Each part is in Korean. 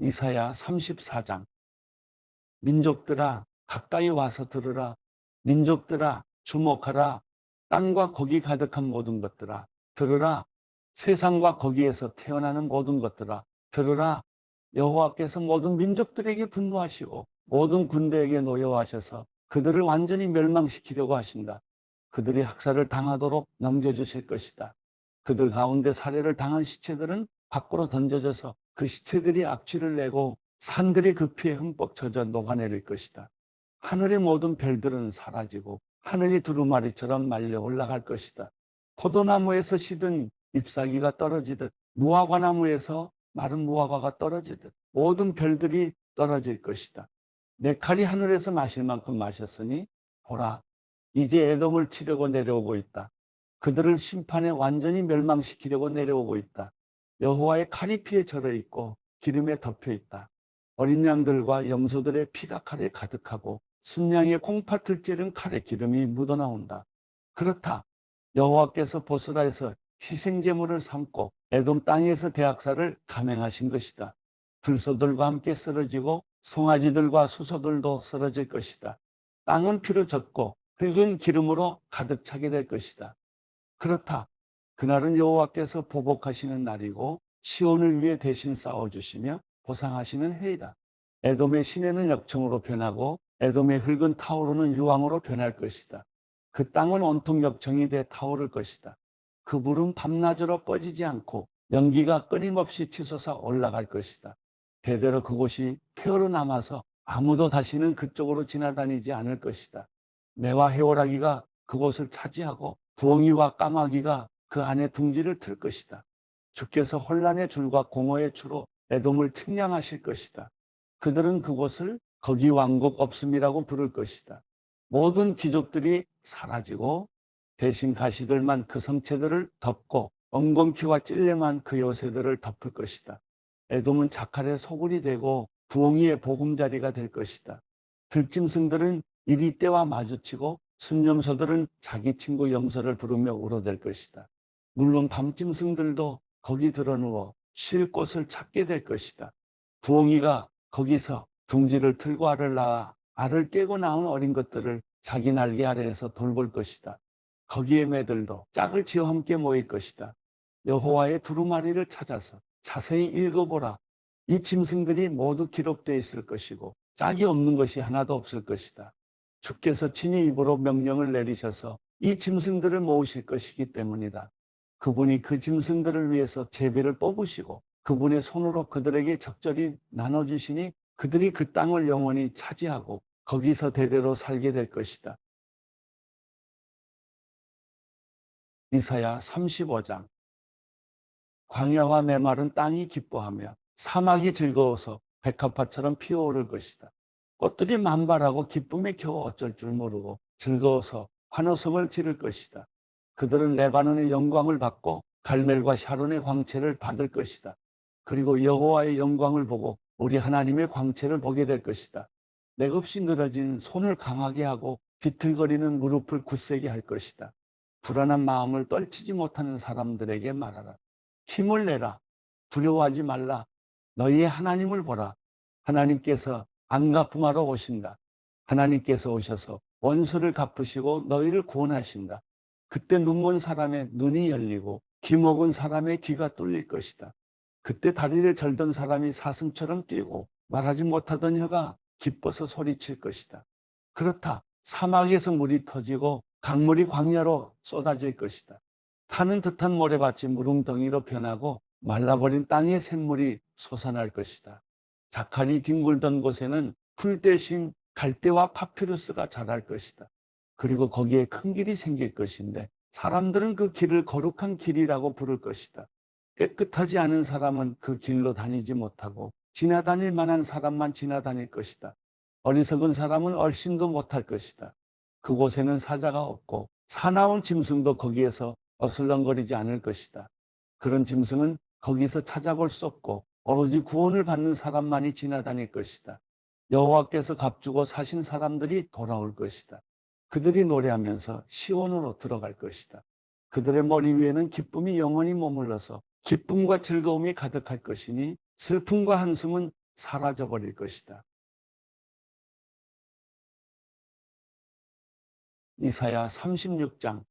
이사야 34장. 민족들아 가까이 와서 들으라. 민족들아 주목하라. 땅과 거기 가득한 모든 것들아 들으라. 세상과 거기에서 태어나는 모든 것들아 들으라. 여호와께서 모든 민족들에게 분노하시고 모든 군대에게 노여하셔서 그들을 완전히 멸망시키려고 하신다. 그들이 학살을 당하도록 넘겨주실 것이다. 그들 가운데 살해를 당한 시체들은 밖으로 던져져서 그 시체들이 악취를 내고 산들이 그 피에 흠뻑 젖어 녹아내릴 것이다. 하늘의 모든 별들은 사라지고 하늘이 두루마리처럼 말려 올라갈 것이다. 포도나무에서 시든 잎사귀가 떨어지듯 무화과나무에서 마른 무화과가 떨어지듯 모든 별들이 떨어질 것이다. 내 칼이 하늘에서 마실 만큼 마셨으니 보라 이제 에돔을 치려고 내려오고 있다. 그들을 심판에 완전히 멸망시키려고 내려오고 있다. 여호와의 칼이 피에 절어 있고 기름에 덮여 있다. 어린 양들과 염소들의 피가 칼에 가득하고 순양의 콩팥을 찌른 칼에 기름이 묻어나온다. 그렇다. 여호와께서 보스라에서 희생제물을 삼고 에돔 땅에서 대학살을 감행하신 것이다. 들소들과 함께 쓰러지고 송아지들과 수소들도 쓰러질 것이다. 땅은 피로 젖고 흙은 기름으로 가득 차게 될 것이다. 그렇다. 그날은 여호와께서 보복하시는 날이고 시온을 위해 대신 싸워주시며 보상하시는 해이다. 에돔의 시내는 역청으로 변하고 에돔의 흙은 타오르는 유황으로 변할 것이다. 그 땅은 온통 역청이 돼 타오를 것이다. 그 불은 밤낮으로 꺼지지 않고 연기가 끊임없이 치솟아 올라갈 것이다. 대대로 그곳이 폐허로 남아서 아무도 다시는 그쪽으로 지나다니지 않을 것이다. 매와 해오라기가 그곳을 차지하고 부엉이와 까마귀가 그 안에 둥지를 틀 것이다. 주께서 혼란의 줄과 공허의 추로 애돔을 측량하실 것이다. 그들은 그곳을 거기 왕국 없음이라고 부를 것이다. 모든 귀족들이 사라지고 대신 가시들만 그 성체들을 덮고 엉겅퀴와 찔레만 그 요새들을 덮을 것이다. 에돔은 자칼의 소굴이 되고 부엉이의 보금자리가 될 것이다. 들짐승들은 이리 때와 마주치고 순염소들은 자기 친구 염소를 부르며 울어댈 것이다. 물론 밤짐승들도 거기 들어누워 쉴 곳을 찾게 될 것이다. 부엉이가 거기서 둥지를 틀고 알을 낳아 알을 깨고 나온 어린 것들을 자기 날개 아래에서 돌볼 것이다. 거기에 매들도 짝을 지어 함께 모일 것이다. 여호와의 두루마리를 찾아서 자세히 읽어보라. 이 짐승들이 모두 기록되어 있을 것이고 짝이 없는 것이 하나도 없을 것이다. 주께서 친히 입으로 명령을 내리셔서 이 짐승들을 모으실 것이기 때문이다. 그분이 그 짐승들을 위해서 제비를 뽑으시고 그분의 손으로 그들에게 적절히 나눠주시니 그들이 그 땅을 영원히 차지하고 거기서 대대로 살게 될 것이다. 이사야 35장 광야와 메마른 땅이 기뻐하며 사막이 즐거워서 백합화처럼 피어오를 것이다. 꽃들이 만발하고 기쁨에 겨우 어쩔 줄 모르고 즐거워서 환호성을 지를 것이다. 그들은 레바논의 영광을 받고 갈멜과 샤론의 광채를 받을 것이다. 그리고 여호와의 영광을 보고 우리 하나님의 광채를 보게 될 것이다. 맥없이 늘어진 손을 강하게 하고 비틀거리는 무릎을 굳세게 할 것이다. 불안한 마음을 떨치지 못하는 사람들에게 말하라. 힘을 내라. 두려워하지 말라. 너희의 하나님을 보라. 하나님께서 안 갚음하러 오신다. 하나님께서 오셔서 원수를 갚으시고 너희를 구원하신다. 그때 눈먼 사람의 눈이 열리고 귀 먹은 사람의 귀가 뚫릴 것이다. 그때 다리를 절던 사람이 사슴처럼 뛰고 말하지 못하던 혀가 기뻐서 소리칠 것이다. 그렇다. 사막에서 물이 터지고 강물이 광야로 쏟아질 것이다. 타는 듯한 모래밭이 무릉덩이로 변하고 말라버린 땅의 샘물이 솟아날 것이다. 자칼이 뒹굴던 곳에는 풀 대신 갈대와 파피루스가 자랄 것이다. 그리고 거기에 큰 길이 생길 것인데 사람들은 그 길을 거룩한 길이라고 부를 것이다. 깨끗하지 않은 사람은 그 길로 다니지 못하고 지나다닐 만한 사람만 지나다닐 것이다. 어리석은 사람은 얼씬도 못할 것이다. 그곳에는 사자가 없고 사나운 짐승도 거기에서 어슬렁거리지 않을 것이다. 그런 짐승은 거기서 찾아볼 수 없고 오로지 구원을 받는 사람만이 지나다닐 것이다. 여호와께서 값주고 사신 사람들이 돌아올 것이다. 그들이 노래하면서 시온으로 들어갈 것이다. 그들의 머리 위에는 기쁨이 영원히 머물러서 기쁨과 즐거움이 가득할 것이니 슬픔과 한숨은 사라져 버릴 것이다. 이사야 36장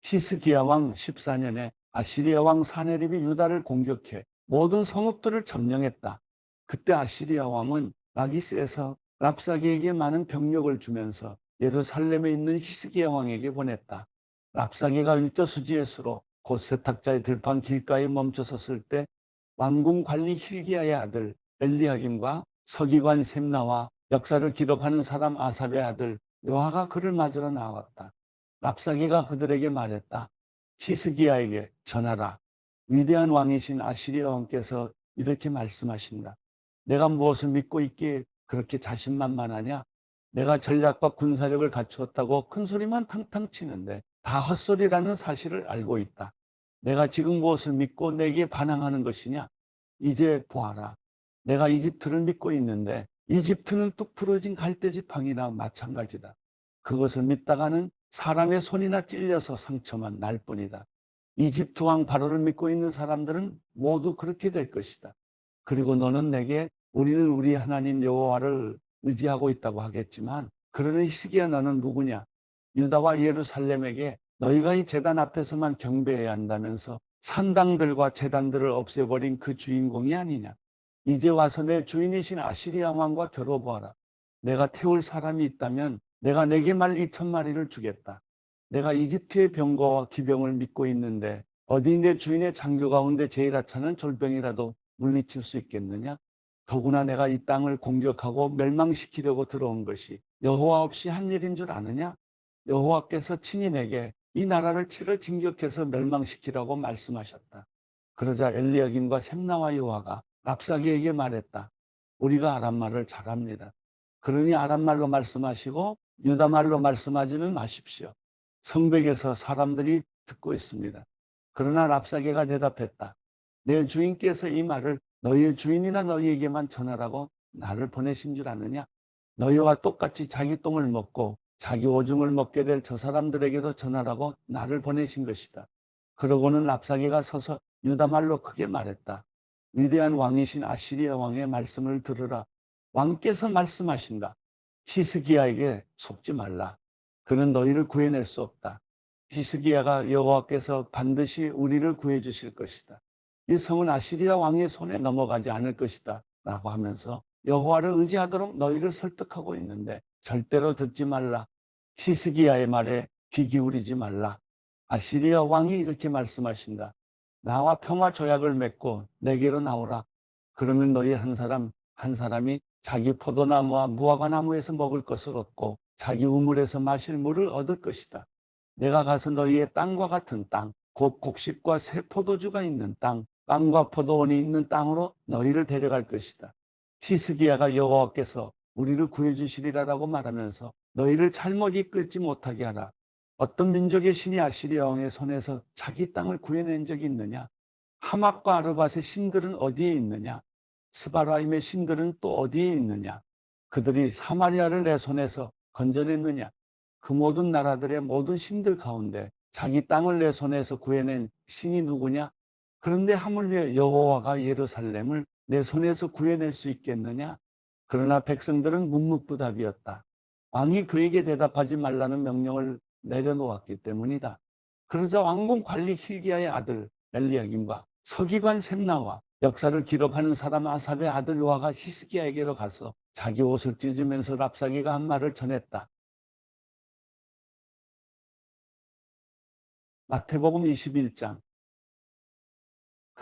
히스기야 왕 14년에 아시리아 왕 사네립이 유다를 공격해 모든 성읍들을 점령했다. 그때 아시리아 왕은 라기스에서 랍사기에게 많은 병력을 주면서 예루살렘에 있는 히스기야 왕에게 보냈다. 랍사기가 일저수지에서로 곧 세탁자의 들판 길가에 멈춰 섰을 때 왕궁 관리 힐기야의 아들 엘리야김과 서기관 셈나와 역사를 기록하는 사람 아삽의 아들 요하가 그를 맞으러 나왔다. 랍사기가 그들에게 말했다. 히스기야에게 전하라. 위대한 왕이신 아시리아 왕께서 이렇게 말씀하신다. 내가 무엇을 믿고 있기에 그렇게 자신만만하냐? 내가 전략과 군사력을 갖추었다고 큰 소리만 탕탕 치는데 다 헛소리라는 사실을 알고 있다. 내가 지금 무엇을 믿고 내게 반항하는 것이냐? 이제 보아라. 내가 이집트를 믿고 있는데 이집트는 뚝 부러진 갈대지팡이나 마찬가지다. 그것을 믿다가는 사람의 손이나 찔려서 상처만 날 뿐이다. 이집트 왕 바로를 믿고 있는 사람들은 모두 그렇게 될 것이다. 그리고 너는 내게 우리는 우리 하나님 여호와를 의지하고 있다고 하겠지만 그러는 히스기야 너는 누구냐? 유다와 예루살렘에게 너희가 이 재단 앞에서만 경배해야 한다면서 산당들과 재단들을 없애버린 그 주인공이 아니냐? 이제 와서 내 주인이신 아시리아 왕과 겨뤄보아라. 내가 태울 사람이 있다면 내가 내게 말 2천 마리를 주겠다. 내가 이집트의 병거와 기병을 믿고 있는데 어디 내 주인의 장교 가운데 제일 하찮은 졸병이라도 물리칠 수 있겠느냐? 더구나 내가 이 땅을 공격하고 멸망시키려고 들어온 것이 여호와 없이 한 일인 줄 아느냐? 여호와께서 친히 내게 이 나라를 치러 진격해서 멸망시키라고 말씀하셨다. 그러자 엘리야김과 샘나와 요하가 랍사기에게 말했다. 우리가 아람말을 잘합니다. 그러니 아람말로 말씀하시고 유다말로 말씀하지는 마십시오. 성벽에서 사람들이 듣고 있습니다. 그러나 랍사게가 대답했다. 내 주인께서 이 말을 너희의 주인이나 너희에게만 전하라고 나를 보내신 줄 아느냐? 너희와 똑같이 자기 똥을 먹고 자기 오줌을 먹게 될 저 사람들에게도 전하라고 나를 보내신 것이다. 그러고는 랍사게가 서서 유다말로 크게 말했다. 위대한 왕이신 아시리아 왕의 말씀을 들으라. 왕께서 말씀하신다. 히스기야에게 속지 말라. 그는 너희를 구해낼 수 없다. 히스기야가 여호와께서 반드시 우리를 구해 주실 것이다. 이 성은 아시리아 왕의 손에 넘어가지 않을 것이다. 라고 하면서 여호와를 의지하도록 너희를 설득하고 있는데 절대로 듣지 말라. 히스기야의 말에 귀 기울이지 말라. 아시리아 왕이 이렇게 말씀하신다. 나와 평화 조약을 맺고 내게로 나오라. 그러면 너희 한 사람 한 사람이 자기 포도나무와 무화과나무에서 먹을 것을 얻고 자기 우물에서 마실 물을 얻을 것이다. 내가 가서 너희의 땅과 같은 땅, 곧 곡식과 새 포도주가 있는 땅, 빵과 포도원이 있는 땅으로 너희를 데려갈 것이다. 히스기야가 여호와께서 우리를 구해주시리라라고 말하면서 너희를 잘못 이끌지 못하게 하라. 어떤 민족의 신이 아시리아 왕의 손에서 자기 땅을 구해낸 적이 있느냐? 하막과 아르밧의 신들은 어디에 있느냐? 스바라임의 신들은 또 어디에 있느냐? 그들이 사마리아를 내 손에서 건져냈느냐? 그 모든 나라들의 모든 신들 가운데 자기 땅을 내 손에서 구해낸 신이 누구냐? 그런데 하물며 여호와가 예루살렘을 내 손에서 구해낼 수 있겠느냐? 그러나 백성들은 묵묵부답이었다. 왕이 그에게 대답하지 말라는 명령을 내려놓았기 때문이다. 그러자 왕궁 관리 힐기야의 아들 엘리야김과 서기관 셈나와 역사를 기록하는 사람 아삽의 아들 요아가 히스기야에게로 가서 자기 옷을 찢으면서 랍사기가 한 말을 전했다. 마태복음 21장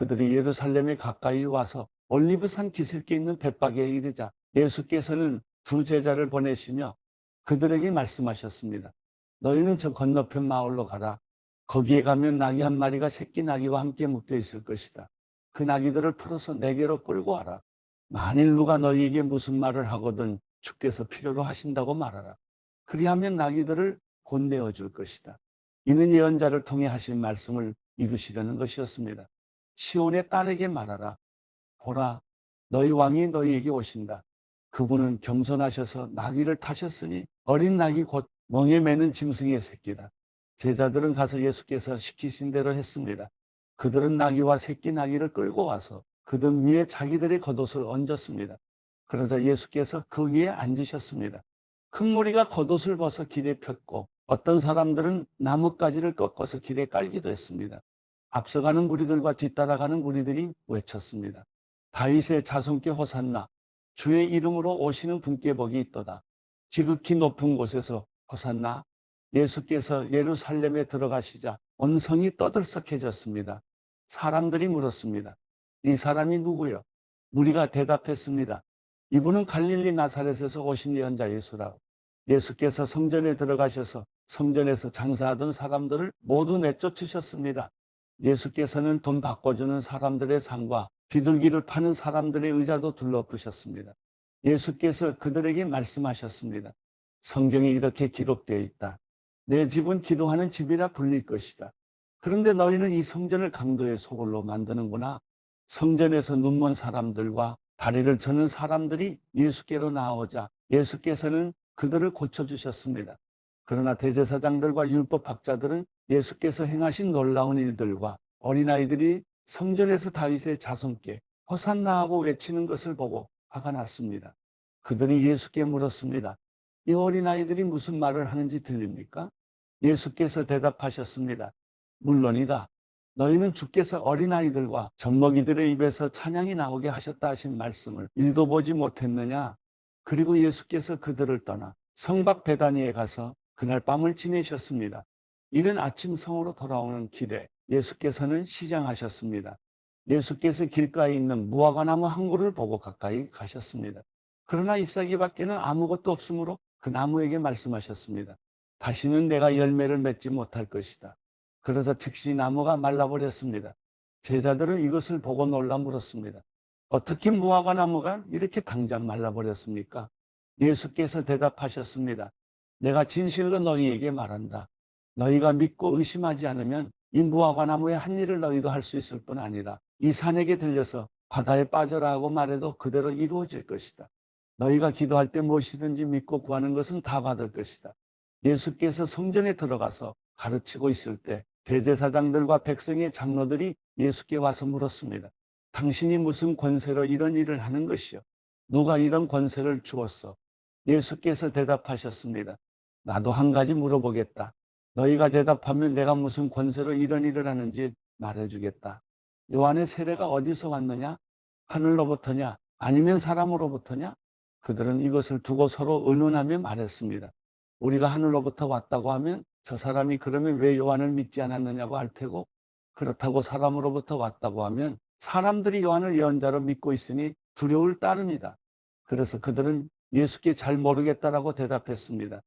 그들이 예루살렘에 가까이 와서 올리브산 기슭에 있는 벳박에 이르자 예수께서는 두 제자를 보내시며 그들에게 말씀하셨습니다. 너희는 저 건너편 마을로 가라. 거기에 가면 나귀 한 마리가 새끼 나귀와 함께 묶여 있을 것이다. 그 나귀들을 풀어서 내게로 끌고 와라. 만일 누가 너희에게 무슨 말을 하거든 주께서 필요로 하신다고 말하라. 그리하면 나귀들을 곤내어 줄 것이다. 이는 예언자를 통해 하신 말씀을 이루시려는 것이었습니다. 시온의 딸에게 말하라. 보라, 너희 왕이 너희에게 오신다. 그분은 겸손하셔서 나귀를 타셨으니 어린 나귀 곧 멍에 매는 짐승의 새끼다. 제자들은 가서 예수께서 시키신 대로 했습니다. 그들은 나귀와 새끼 나귀를 끌고 와서 그등 위에 자기들의 겉옷을 얹었습니다. 그러자 예수께서 그 위에 앉으셨습니다. 큰 무리가 겉옷을 벗어 길에 폈고 어떤 사람들은 나뭇가지를 꺾어서 길에 깔기도 했습니다. 앞서가는 무리들과 뒤따라가는 무리들이 외쳤습니다. 다윗의 자손께 호산나 주의 이름으로 오시는 분께 복이 있도다. 지극히 높은 곳에서 호산나 예수께서 예루살렘에 들어가시자 온 성이 떠들썩해졌습니다. 사람들이 물었습니다. 이 사람이 누구요? 무리가 대답했습니다. 이분은 갈릴리 나사렛에서 오신 예언자 예수라고. 예수께서 성전에 들어가셔서 성전에서 장사하던 사람들을 모두 내쫓으셨습니다. 예수께서는 돈 바꿔주는 사람들의 상과 비둘기를 파는 사람들의 의자도 둘러부셨습니다. 예수께서 그들에게 말씀하셨습니다. 성경에 이렇게 기록되어 있다. 내 집은 기도하는 집이라 불릴 것이다. 그런데 너희는 이 성전을 강도의 소굴로 만드는구나. 성전에서 눈먼 사람들과 다리를 저는 사람들이 예수께로 나오자 예수께서는 그들을 고쳐주셨습니다. 그러나 대제사장들과 율법학자들은 예수께서 행하신 놀라운 일들과 어린아이들이 성전에서 다윗의 자손께 호산나하고 외치는 것을 보고 화가 났습니다. 그들이 예수께 물었습니다. 이 어린아이들이 무슨 말을 하는지 들립니까? 예수께서 대답하셨습니다. 물론이다. 너희는 주께서 어린아이들과 젖먹이들의 입에서 찬양이 나오게 하셨다 하신 말씀을 읽어보지 못했느냐? 그리고 예수께서 그들을 떠나 성박 베다니에 가서 그날 밤을 지내셨습니다. 이른 아침 성으로 돌아오는 길에 예수께서는 시장하셨습니다. 예수께서 길가에 있는 무화과 나무 한 그루를 보고 가까이 가셨습니다. 그러나 잎사귀 밖에는 아무것도 없으므로 그 나무에게 말씀하셨습니다. 다시는 내가 열매를 맺지 못할 것이다. 그래서 즉시 나무가 말라버렸습니다. 제자들은 이것을 보고 놀라 물었습니다. 어떻게 무화과 나무가 이렇게 당장 말라버렸습니까? 예수께서 대답하셨습니다. 내가 진실로 너희에게 말한다. 너희가 믿고 의심하지 않으면 이 무화과 나무의 한 일을 너희도 할 수 있을 뿐 아니라 이 산에게 들려서 바다에 빠져라 하고 말해도 그대로 이루어질 것이다. 너희가 기도할 때 무엇이든지 믿고 구하는 것은 다 받을 것이다. 예수께서 성전에 들어가서 가르치고 있을 때 대제사장들과 백성의 장로들이 예수께 와서 물었습니다. 당신이 무슨 권세로 이런 일을 하는 것이요? 누가 이런 권세를 주었어? 예수께서 대답하셨습니다. 나도 한 가지 물어보겠다. 너희가 대답하면 내가 무슨 권세로 이런 일을 하는지 말해주겠다. 요한의 세례가 어디서 왔느냐? 하늘로부터냐? 아니면 사람으로부터냐? 그들은 이것을 두고 서로 의논하며 말했습니다. 우리가 하늘로부터 왔다고 하면 저 사람이 그러면 왜 요한을 믿지 않았느냐고 할 테고 그렇다고 사람으로부터 왔다고 하면 사람들이 요한을 예언자로 믿고 있으니 두려울 따름이다. 그래서 그들은 예수께 잘 모르겠다라고 대답했습니다.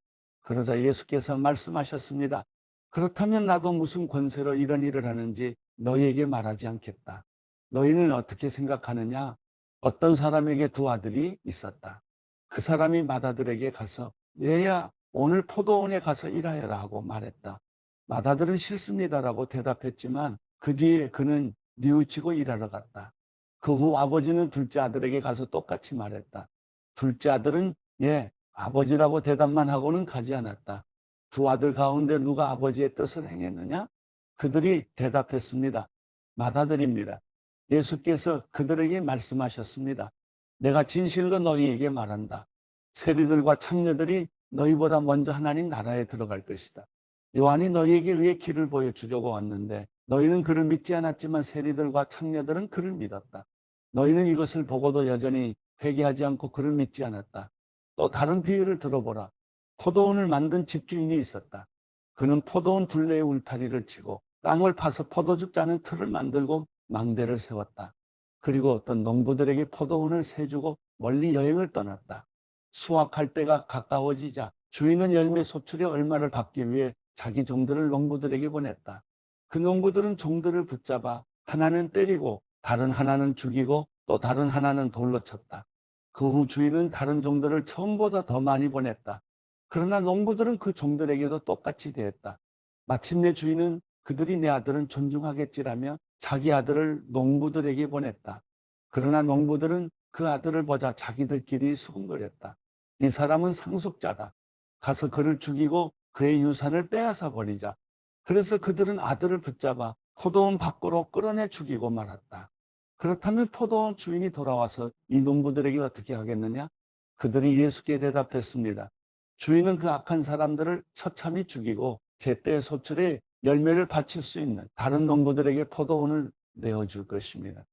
그러자 예수께서 말씀하셨습니다. 그렇다면 나도 무슨 권세로 이런 일을 하는지 너희에게 말하지 않겠다. 너희는 어떻게 생각하느냐? 어떤 사람에게 두 아들이 있었다. 그 사람이 맏아들에게 가서 얘야 오늘 포도원에 가서 일하여라 하고 말했다. 맏아들은 싫습니다라고 대답했지만 그 뒤에 그는 뉘우치고 일하러 갔다. 그 후 아버지는 둘째 아들에게 가서 똑같이 말했다. 둘째 아들은 예, 아버지라고 대답만 하고는 가지 않았다. 두 아들 가운데 누가 아버지의 뜻을 행했느냐? 그들이 대답했습니다. 맏아들입니다. 예수께서 그들에게 말씀하셨습니다. 내가 진실로 너희에게 말한다. 세리들과 창녀들이 너희보다 먼저 하나님 나라에 들어갈 것이다. 요한이 너희에게 의해 길을 보여주려고 왔는데 너희는 그를 믿지 않았지만 세리들과 창녀들은 그를 믿었다. 너희는 이것을 보고도 여전히 회개하지 않고 그를 믿지 않았다. 또 다른 비유를 들어보라. 포도원을 만든 집주인이 있었다. 그는 포도원 둘레에 울타리를 치고 땅을 파서 포도즙 짜는 틀을 만들고 망대를 세웠다. 그리고 어떤 농부들에게 포도원을 세주고 멀리 여행을 떠났다. 수확할 때가 가까워지자 주인은 열매 소출의 얼마를 받기 위해 자기 종들을 농부들에게 보냈다. 그 농부들은 종들을 붙잡아 하나는 때리고 다른 하나는 죽이고 또 다른 하나는 돌로 쳤다. 그 후 주인은 다른 종들을 처음보다 더 많이 보냈다. 그러나 농부들은 그 종들에게도 똑같이 대했다. 마침내 주인은 그들이 내 아들은 존중하겠지라며 자기 아들을 농부들에게 보냈다. 그러나 농부들은 그 아들을 보자 자기들끼리 수군거렸다. 이 사람은 상속자다. 가서 그를 죽이고 그의 유산을 빼앗아 버리자. 그래서 그들은 아들을 붙잡아 포도원 밖으로 끌어내 죽이고 말았다. 그렇다면 포도원 주인이 돌아와서 이 농부들에게 어떻게 하겠느냐? 그들이 예수께 대답했습니다. 주인은 그 악한 사람들을 처참히 죽이고 제때 소출에 열매를 바칠 수 있는 다른 농부들에게 포도원을 내어줄 것입니다.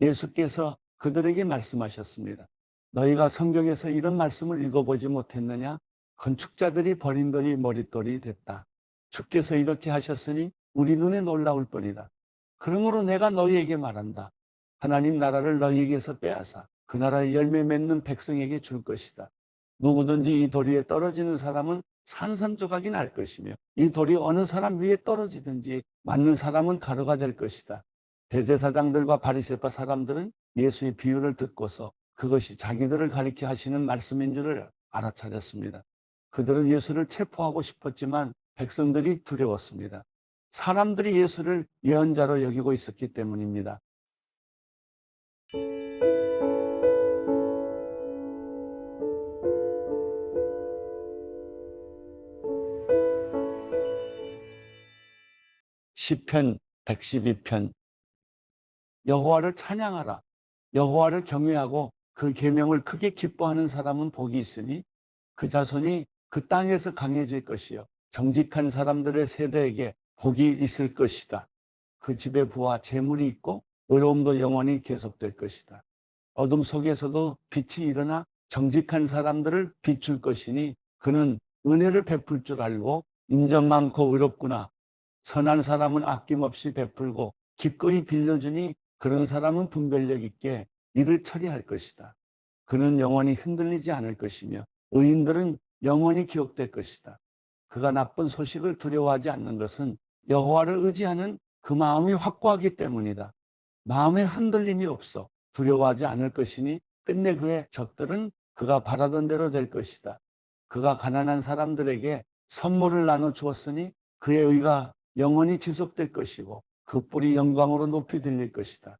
예수께서 그들에게 말씀하셨습니다. 너희가 성경에서 이런 말씀을 읽어보지 못했느냐? 건축자들이 버린 돈이 머릿돌이 됐다. 주께서 이렇게 하셨으니 우리 눈에 놀라울 뿐이다. 그러므로 내가 너희에게 말한다. 하나님 나라를 너희에게서 빼앗아 그 나라의 열매 맺는 백성에게 줄 것이다. 누구든지 이돌 위에 떨어지는 사람은 산산조각이 날 것이며 이 돌이 어느 사람 위에 떨어지든지 맞는 사람은 가루가 될 것이다. 대제사장들과 바리새파 사람들은 예수의 비유를 듣고서 그것이 자기들을 가리켜 하시는 말씀인 줄을 알아차렸습니다. 그들은 예수를 체포하고 싶었지만 백성들이 두려웠습니다. 사람들이 예수를 예언자로 여기고 있었기 때문입니다. 시편 112편 여호와를 찬양하라 여호와를 경외하고 그 계명을 크게 기뻐하는 사람은 복이 있으니 그 자손이 그 땅에서 강해질 것이요 정직한 사람들의 세대에게 복이 있을 것이다. 그 집에 부와 재물이 있고 의로움도 영원히 계속될 것이다. 어둠 속에서도 빛이 일어나 정직한 사람들을 비출 것이니 그는 은혜를 베풀 줄 알고 인정 많고 의롭구나. 선한 사람은 아낌없이 베풀고 기꺼이 빌려주니 그런 사람은 분별력 있게 일을 처리할 것이다. 그는 영원히 흔들리지 않을 것이며 의인들은 영원히 기억될 것이다. 그가 나쁜 소식을 두려워하지 않는 것은 여호와를 의지하는 그 마음이 확고하기 때문이다. 마음에 흔들림이 없어 두려워하지 않을 것이니 끝내 그의 적들은 그가 바라던 대로 될 것이다. 그가 가난한 사람들에게 선물을 나눠 주었으니 그의 의가 영원히 지속될 것이고 그 뿔이 영광으로 높이 들릴 것이다.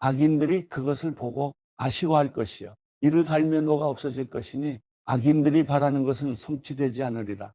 악인들이 그것을 보고 아쉬워할 것이요. 이를 갈면 노가 없어질 것이니 악인들이 바라는 것은 성취되지 않으리라.